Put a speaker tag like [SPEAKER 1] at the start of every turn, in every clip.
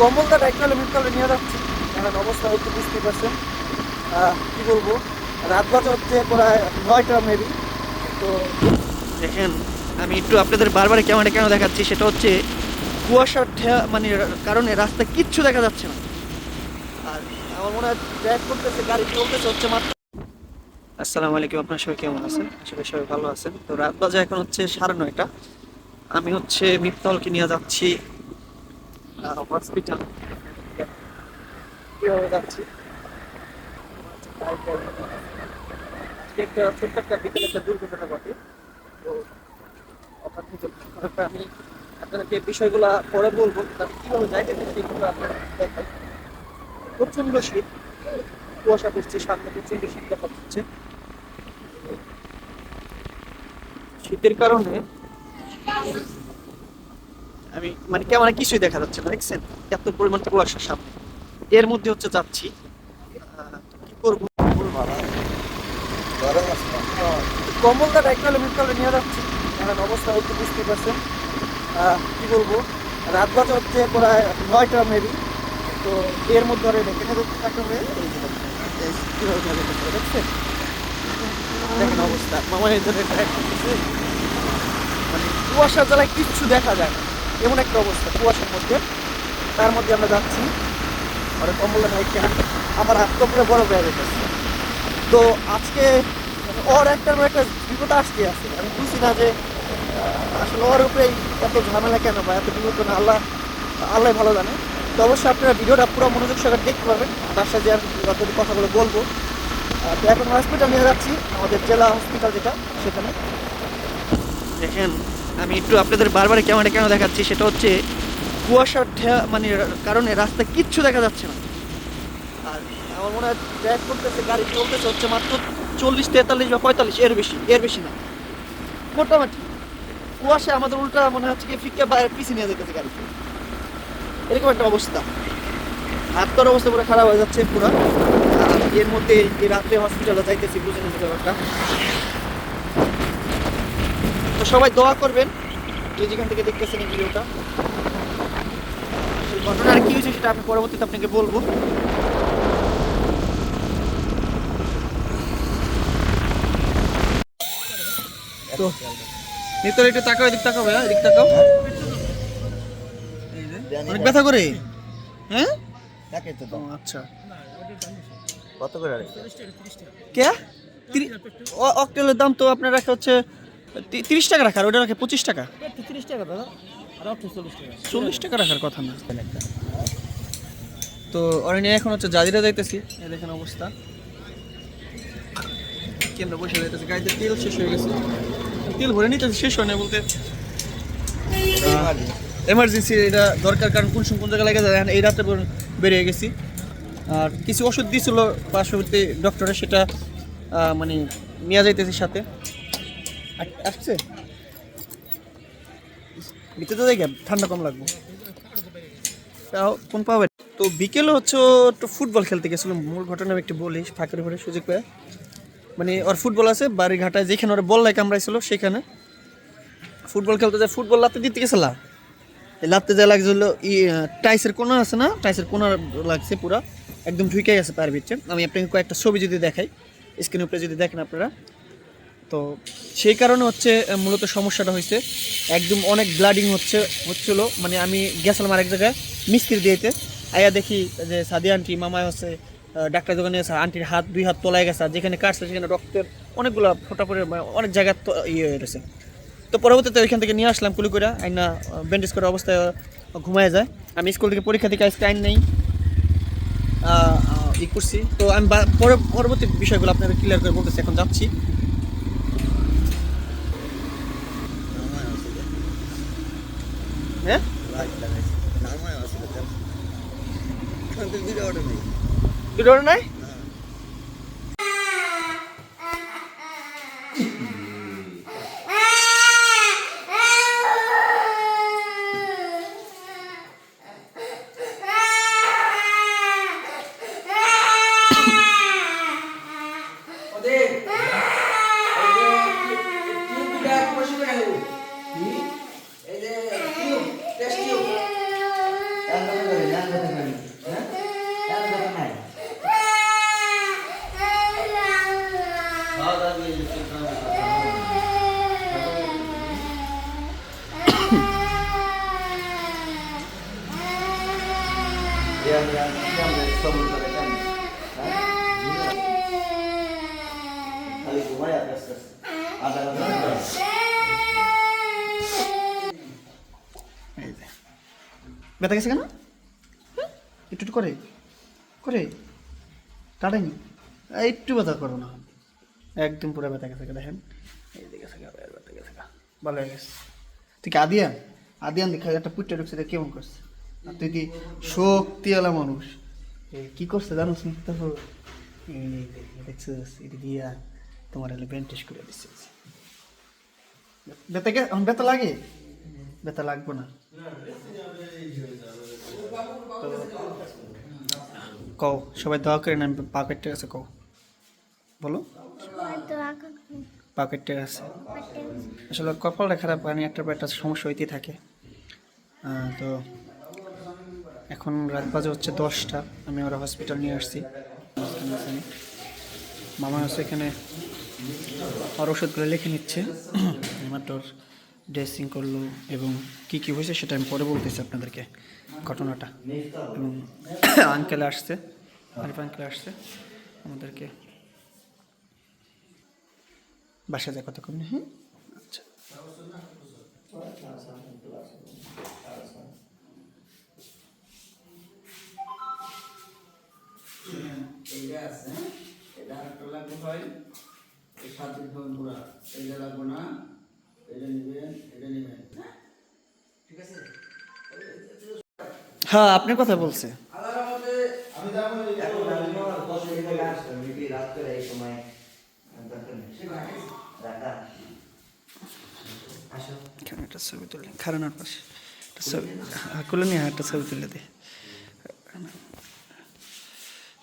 [SPEAKER 1] কম্বলটা এককালে মিটকালে নিয়ে যাচ্ছি। এখন অবস্থা হচ্ছে বুঝতেই পারছেন। কি বলব? রাত বাজে হচ্ছে প্রায় নয়টা মেবি। তো
[SPEAKER 2] দেখেন, আমি একটু আপনাদের বারবার ক্যামেরা কেন দেখাচ্ছি, সেটা হচ্ছে কুয়াশার মানে কারণে রাস্তা কিচ্ছু দেখা যাচ্ছে না।
[SPEAKER 1] আর আমার মনে হয় ড্রাইভ করতেছে, গাড়ি চলতেছে হচ্ছে মাত্র
[SPEAKER 2] আসসালামু আলাইকুম, আপনার সবাই কেমন আছেন? আসলে সবাই ভালো আছেন। তো রাত বাজে, এখন হচ্ছে সাড়ে নয়টা। আমি হচ্ছে মিফতালকে নিয়ে যাচ্ছি হসপিটাল
[SPEAKER 1] একটা দুর্ঘটনা ঘটে তো আমি পরে বলব প্রচণ্ড শীত, কুয়াশা পড়ছে, সামনে প্রচণ্ড শীত দেখা যাচ্ছে
[SPEAKER 2] শীতের কারণে আমি মানে কেমন কিছুই দেখা যাচ্ছে না দেখছেন? এত পরিমাণ কুয়াশা সামনে। এর মধ্যে হচ্ছে যাচ্ছি। কি
[SPEAKER 1] মিটকালে নিয়ে যাচ্ছি। এখন অবস্থা হচ্ছে বুঝতেই পারছেন। কি বলব? রাত বাজে হচ্ছে প্রায় নয়টা মেবি। তো এর মধ্যে দেখেন একটা হয়ে এই দেখেন, অবস্থা। মামা এই মানে জ্বালায় কিচ্ছু দেখা যায় না। এমন একটা অবস্থা কুয়াশার মধ্যে। তার মধ্যে আমরা যাচ্ছি। আর কম্বলটা ভাইকে আমার হাত পুরো বড় হয়ে যেতেছে তো আজকে ওর একটা একটা বিপদ আসতে আছে। আমি বুঝি না যে আসলে ওর উপরে এত ঝামেলা কেন বা এত বিপদ না আল্লাহ আল্লাহ ভালো জানে। তো অবশ্যই আপনারা ভিডিওটা পুরো মনোযোগ সহকারে দেখতে পাবেন তার সাথে আমি যতটুকু কথাগুলো বলব। তো এখন হসপিটাল নিয়ে যাচ্ছি। আমাদের জেলা হসপিটাল যেটা, সেখানে।
[SPEAKER 2] দেখেন আমি একটু আপনাদের বারবার ক্যামেরা কেন দেখাচ্ছি, সেটা হচ্ছে কুয়াশার মানে কারণে রাস্তা কিচ্ছু দেখা যাচ্ছে না।
[SPEAKER 1] আর আমার মনে হয় ড্রাইভ করতেছে, গাড়ি চলতেছে হচ্ছে মাত্র
[SPEAKER 2] চল্লিশ, তেতাল্লিশ বা পঁয়তাল্লিশ, এর বেশি এর বেশি না।
[SPEAKER 1] মোটামুটি। কুয়াশা আমাদের উল্টা মনে হচ্ছে কি ফিকে বাইরে পিছিয়ে নিয়ে যেতেছে গাড়ি এরকম একটা অবস্থা। হাতটার অবস্থা পুরো খারাপ হয়ে যাচ্ছে পুরো। এর মধ্যে রাত্রে হসপিটালে যাইতেছি, বুঝে নিতে ব্যাপারটা তো সবাই দোয়া করবেন। যে যেখান থেকে দেখতেছেন এই ভিডিওটা। সেই ঘটনার কি হয়েছে সেটা আমি পরবর্তীতে আপনাকে বলব। তো
[SPEAKER 2] নিতর একটু তাকাও এদিক তাকাও ভাইয়া এদিক তাকাও। অনেক ব্যথা করে? হ্যাঁ? আচ্ছা।
[SPEAKER 1] কত করে
[SPEAKER 2] কে? অক্টেলের দাম তো আপনার রাখা হচ্ছে তিরিশ টাকা রাখার ওটা রাখে পঁচিশ টাকা?
[SPEAKER 1] তিরিশ টাকা দাদা চল্লিশ টাকা।
[SPEAKER 2] রাখার কথা না। তো ওরা নিয়ে এখন হচ্ছে জাজিরা যাইতেছি দেখেন অবস্থা। কেন্দ্র বসে যাইতেছে গাড়িতে তেল শেষ হয়ে গেছে। তেল ভরে নিতে শেষ হয় না বলতে। এমার্জেন্সি এটা দরকার কারণ কোন সময় কোন জায়গায় লেগে যায় এই রাতে বেরিয়ে গেছি। আর কিছু ওষুধ দিয়েছিল পার্শ্ববর্তী ডক্টরে সেটা মানে নিয়ে যাইতেছি সাথে। আসছে? ভিতরে গেম ঠান্ডা কম লাগবে। তাও কোন পাবে তো বিকেলে হচ্ছে একটু ফুটবল খেলতে গেছিল। মূল ঘটনা আমি একটু বলি, ফাঁকের উপরে সুযোগ পেয়ে। মানে ওর ফুটবল আছে বাড়ি ঘাটায় যেখানে ওর বল লাই কামড়াইছিল, সেখানে। ফুটবল খেলতে যায়, ফুটবল লাতে দিতে গেছিলাম লাতে যা লাগছিল, ই, টাইসের কোনা আছে না? টাইসের কোনা লাগছে পুরা। একদম ঢুকেই আছে পায়ের ভিতরে। আমি আপনাকে কয়েকটা ছবি যদি দেখাই স্ক্রিনের উপরে যদি দেখেন আপনারা। তো সেই কারণে হচ্ছে মূলত সমস্যাটা হয়েছে। একদম অনেক ব্লাডিং হচ্ছে, হচ্ছিল। মানে আমি গেছিলাম আরেক জায়গায় মিস্ত্রি দিয়েতে আয়া দেখি যে সাদি আন্টি মামায় হচ্ছে ডাক্তার দোকানে আছে আন্টির হাত, দুই হাত তোলায় গেছে যেখানে কাটছে সেখানে রক্তের অনেকগুলো ফোটা পরে মানে অনেক জায়গায় তো ইয়ে হয়ে গেছে তো পরবর্তীতে ওইখান থেকে নিয়ে আসলাম কুলি করে আইনা ব্যান্ডেজ করা অবস্থায় ঘুমায় যায়। আমি স্কুল থেকে পরীক্ষা থেকে আজকে আইন নেই। ই করছি। তো আমি পরবর্তী বিষয়গুলো আপনাদের ক্লিয়ার করে বলতেছি, এখন যাচ্ছি। হ্যাঁ দুটো order নাই ওদের ব্যথা গেছে কেন? একটু একটু করে। করে। কাটেনি একটু ব্যথা করো না। একদম পুরো ব্যথা গেছে দেখেন। এই দিকে ব্যথা গেছে। ভালো হয়ে গেছে। তুই কি আদিয়ান? আদিয়ান দেখা একটা পুটটা ঢুকছে কেমন করছে। আর তুই কি শক্তিওয়ালা মানুষ? কি করছে জানো যে, দেখছিস? এটা দিয়া। তোমার হলে ব্যান্ডেজ করে দিচ্ছে ব্যথা গে- এখন ব্যথা লাগে? ব্যথা লাগবো না। কও সবাই দোয়া করে না পা কেটে গেছে কও। বলো। পা কেটে গেছে আসলে কপালটা খারাপ মানে একটা পর একটা সমস্যা হইতেই থাকে। তো এখন রাত বাজে হচ্ছে দশটা আমি ওরা হসপিটাল নিয়ে আসছি। আছে আমি। মামা হচ্ছে এখানে। আর ওষুধগুলো লিখে নিচ্ছে। মাত্র ড্রেসিং করল এবং কি কি হয়েছে সেটা আমি পরে বলতেছি আপনাদেরকে ঘটনাটা। এবং আঙ্কেল আসছে, আরিফ আঙ্কেল আসছে। আমাদেরকে বাসা যায় কতক্ষণ? হ্যাঁ আচ্ছা।
[SPEAKER 3] আছে? এটা হয়। এই সাত দিন খাবেন পুরা এইটা লাগবে না এটা নেবেন এটা নেবেন হ্যাঁ? ঠিক আছে?
[SPEAKER 2] হ্যাঁ আপনার কথা বলছে একটা ছবি তুলে খারানোর পাশে। একটা ছবি হ্যাঁ নিয়ে একটা ছবি তুলে দে।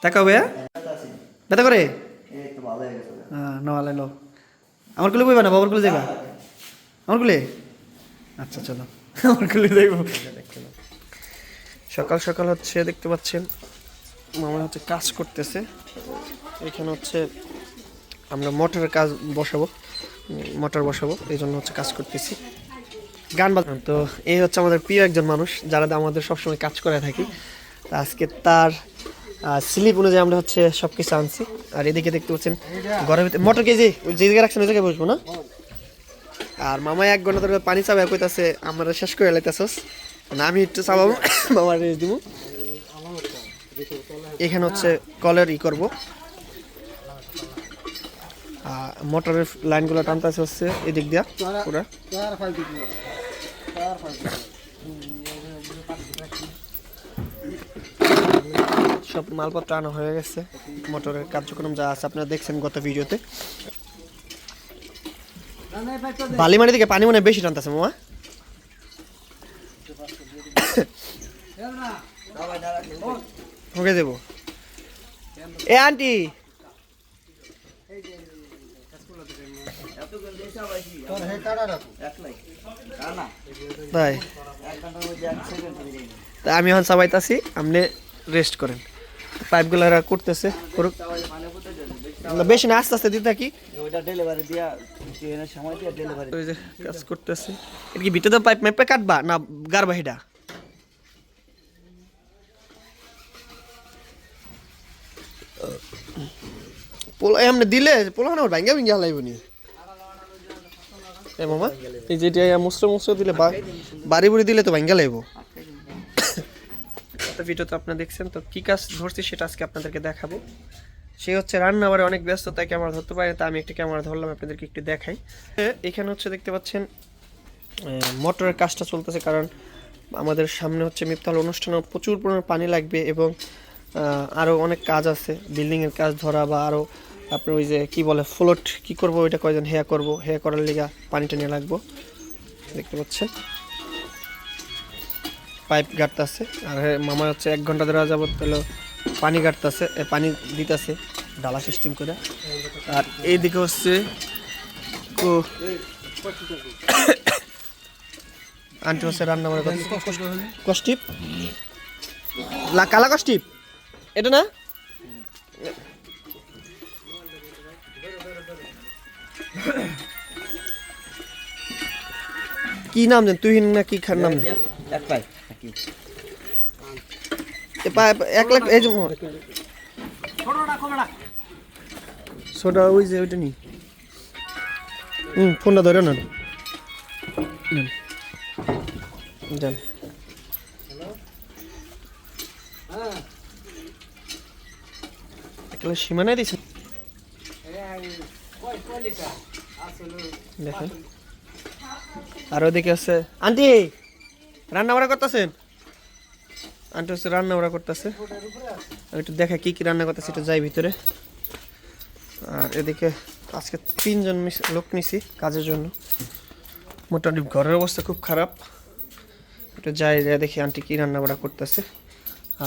[SPEAKER 2] তাকাও ভাইয়া ব্যথা করে?
[SPEAKER 4] ভালো হয়ে
[SPEAKER 2] হ্যাঁ নওয়ালে লো। আমার কুলে বইবা না, বাবার যাইবা? আমার কুলে? আচ্ছা চলো। আমার কুলে যাইব। সকাল সকাল হচ্ছে, দেখতে পাচ্ছেন, মামা হচ্ছে কাজ করতেছে। এখানে হচ্ছে আমরা মোটরের কাজ বসাবো, মোটর বসাবো এই জন্য হচ্ছে কাজ করতেছি। গান বাজানো তো এই হচ্ছে আমাদের প্রিয় একজন মানুষ, যারা আমাদের সবসময় কাজ করে থাকি। আজকে তার স্লিপ অনুযায়ী আমরা হচ্ছে সব কিছু আনছি। আর এদিকে দেখতে পাচ্ছেন, ঘরের ভিতরে মোটর কেজি, ওই যে জায়গায় রাখছেন, ওই জায়গায় বসবো না? আর মামা এক ঘণ্টা ধরে পানি চাবে কইতাছে, আমরা শেষ করে লাইতাছস, না আমি একটু চাবাবো মামা রেস্ট দিব এখানে হচ্ছে কলের ই করব। মোটরের লাইনগুলো টানতেছে হচ্ছে এদিক দিয়া, পুরা। সব মালপত্র আনা হয়ে গেছে। মোটরের কার্যক্রম যা আছে আপনারা দেখছেন গত ভিডিওতে। বালি মাটি থেকে পানি মনে বেশি টানতেছে, মামা। ওকে দেবো। এ, আন্টি!
[SPEAKER 4] একলাই না
[SPEAKER 2] ভাই
[SPEAKER 4] এক ঘণ্টার মধ্যে এক সেকেন্ড হয়ে যায়
[SPEAKER 2] তা আমি এখন চাবাইতাছি, আপনি রেস্ট করেন। পাইপগুলো করতেছে বেশি না আস্তে আস্তে দিতে থাকি। কাজ করতেছে। এটা কি ভিতরে পাইপ মেপে কাটবা না গারবা হিডা পোলা এমনি দিলে পোলা না ভাঙ্গা ভিঙ্গা হালাইব নি? এ মামা এই যে এটা মুসরে মুসরে দিলে বা- বাড়ি বুড়ি দিলে তো ভাঙ্গা লাইব ভিডিও তো আপনারা দেখছেন, তো কি কাজ ধরছি সেটা আজকে আপনাদেরকে দেখাবো। সে হচ্ছে রান্না অনেক ব্যস্ত, তাই ক্যামেরা ধরতে পারে তা আমি একটা ক্যামেরা ধরলাম, আপনাদেরকে একটু দেখাই। এখানে হচ্ছে দেখতে পাচ্ছেন মোটরের কাজটা চলতেছে, কারণ আমাদের সামনে হচ্ছে মিফতাল অনুষ্ঠানে প্রচুর পরিমাণে পানি লাগবে এবং আরও অনেক কাজ আছে বিল্ডিংয়ের কাজ ধরা বা আরও আপনার ওই যে কি বলে ফ্লোট কি করব, ওইটা কয়জন হেয়া করব, হেয়া করার লিগা পানিটা নিয়ে লাগবো। দেখতে পাচ্ছেন? পাইপ গাড়তেছে, আর মামা হচ্ছে এক ঘণ্টা ধরে যাবত তাহলে পানি গাড়তেছে পানি দিতেছে ডালা সিস্টেম করে। আর এইদিকে হচ্ছে আন্টি হচ্ছে রান্না করে কষ্টিপ? কালা কষ্টিপ? এটা না? কি নাম দেন তুহিন না কি খার নাম?
[SPEAKER 3] এক পাই
[SPEAKER 2] এক লাখ এই সোডা ওই যে ওইটা নি। হুম ফোনটা ধরে না যান একলা সীমানায় দিছে দেখেন। আর ওদিকে আছে আন্টি! রান্না বাড়া করতেছেন আন্টি হচ্ছে রান্না বাড়া করতেছে। আমি একটু দেখা কি কি রান্না করতেছে একটু যাই ভিতরে। আর এদিকে আজকে তিনজন লোক নিছি কাজের জন্য। মোটামুটি ঘরের অবস্থা খুব খারাপ। একটু যাই যাই দেখি আন্টি কি রান্না বাড়া করতেছে।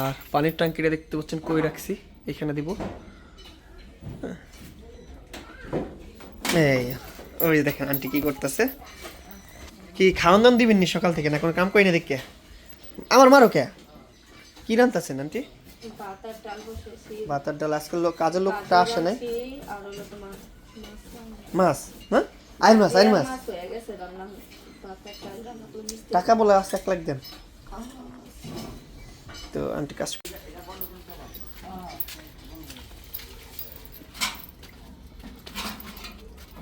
[SPEAKER 2] আর পানির ট্যাঙ্কিটা দেখতে পাচ্ছেন কই রাখছি, এখানে দিব। এই, ওই দেখেন আন্টি কি করতেছে। কি খাওয়ান দাওয়ান দিবেন নি সকাল থেকে? না কোনো কাম করি না দেখে? আমার মারো কে? কি রান্তাছেন আন্টি?
[SPEAKER 5] পাতার ডাল
[SPEAKER 2] ভাতার ডাল আজকাল লোক কাজের লোকটা আসে নাই?
[SPEAKER 5] আছে, মাছ।
[SPEAKER 2] হ্যাঁ? আইন মাছ আইন মাছ। টাকা বলে আসছে এক লাখ দেন। তো আন্টি কাজ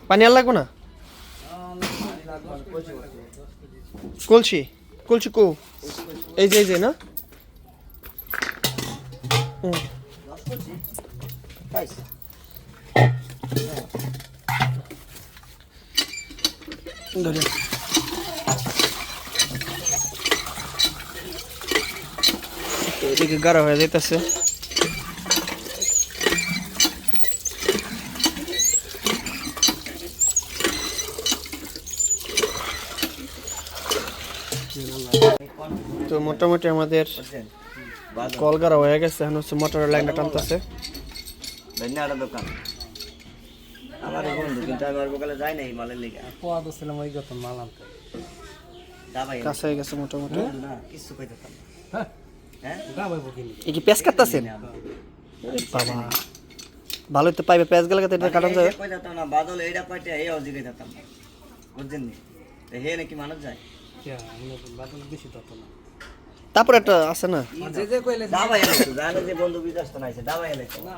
[SPEAKER 2] পানি আর লাগবো না। কলসি কলসি কো। এই যে এই যে না। ধরে। গাড়া হয়ে যাইতেছে। তো মোটামুটি আমাদের কল হয়ে গেছে। এখন হচ্ছে মোটরের লাইনটা টানতেছে।
[SPEAKER 4] দোকান। আমার বন্ধু কিন্তু আমি ওর বকালে যাই নাই মালের লিগে।
[SPEAKER 6] পোয়া দছিলাম ওই গত মাল আনতে।
[SPEAKER 4] দাবাই
[SPEAKER 2] কাছে হয়ে গেছে মোটামুটি।
[SPEAKER 4] না কিছু কইতে পারলাম
[SPEAKER 6] হ্যাঁ?
[SPEAKER 4] হ্যাঁ?
[SPEAKER 2] কি কাটতেছেন? বাবা ভালোই তো পাইবে পেঁয়াজ গেলে এটা কাটান যাবে।
[SPEAKER 4] কই যেতাম না বাদল এইটা পাইতে এই অজিকে যেতাম বুঝছেন হে নাকি মানুষ যায়?
[SPEAKER 6] বাদল বেশি তত না।
[SPEAKER 2] তারপর একটা আছে না?
[SPEAKER 6] যে যে কইলে
[SPEAKER 4] দাবাই এলে জানে যে বন্ধু বিদেশ তো নাইছে দাবাই এলে
[SPEAKER 6] না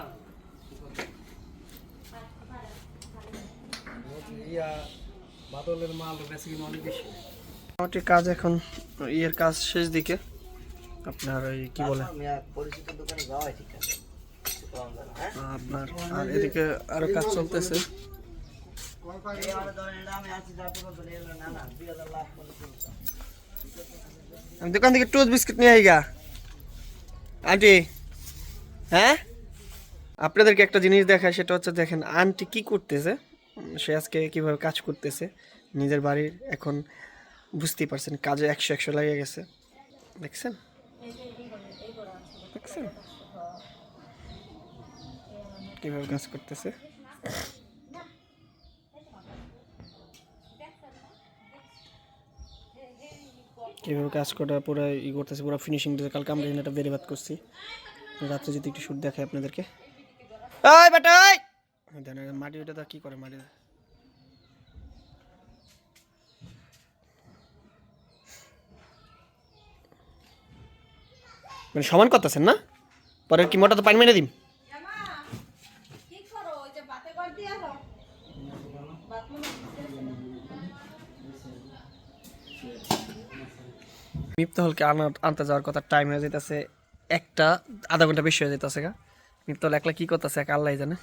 [SPEAKER 6] ইয়া বাদলের মাল বেশি অনেক বেশি
[SPEAKER 2] মোটামুটি কাজ এখন ইয়ের কাজ শেষ দিকে। আপনার ওই কি বলে?
[SPEAKER 4] আমি আর পরিচিত দোকানে যাওয়াই ঠিক আছে। কিছু কম দাম, হ্যাঁ?
[SPEAKER 2] আপনার আর এদিকে আরও কাজ চলতেছে।
[SPEAKER 4] আমি আছি
[SPEAKER 2] আমি দোকান থেকে টোস্ট বিস্কিট নিয়ে আইগা। আন্টি হ্যাঁ? আপনাদেরকে একটা জিনিস দেখায় সেটা হচ্ছে দেখেন আন্টি কি করতেছে? সে আজকে কীভাবে কাজ করতেছে? নিজের বাড়ির এখন বুঝতেই পারছেন, কাজে একশো একশো লাগে গেছে। দেখছেন? দেখছেন? কীভাবে কাজ করতেছে? কীভাবে কাজ করা পুরো ই করতেছে, পুরো ফিনিশিং দিতে কালকে আমরা এখানে একটা বেড়ে ভাত করছি। রাত্রে যদি একটু শুট দেখাই আপনাদেরকে। ওই বেটা ওই দেন মাটি ওটা কি করে মাটি? মানে সমান করতেছেন না? পরে কি মোটা তো পানি মেরে দিম
[SPEAKER 5] কি করো ওই যে বাতে কর দিয়া দাও বাত মনে
[SPEAKER 2] মিপ্তহলকে আনা, আনতে যাওয়ার কথা টাইম হয়ে যেতেছে একটা, আধা ঘণ্টা বেশি হয়ে যেতেছে গা। মিপ্তহল একলা কী করতেছে এক আল্লাহ জানে।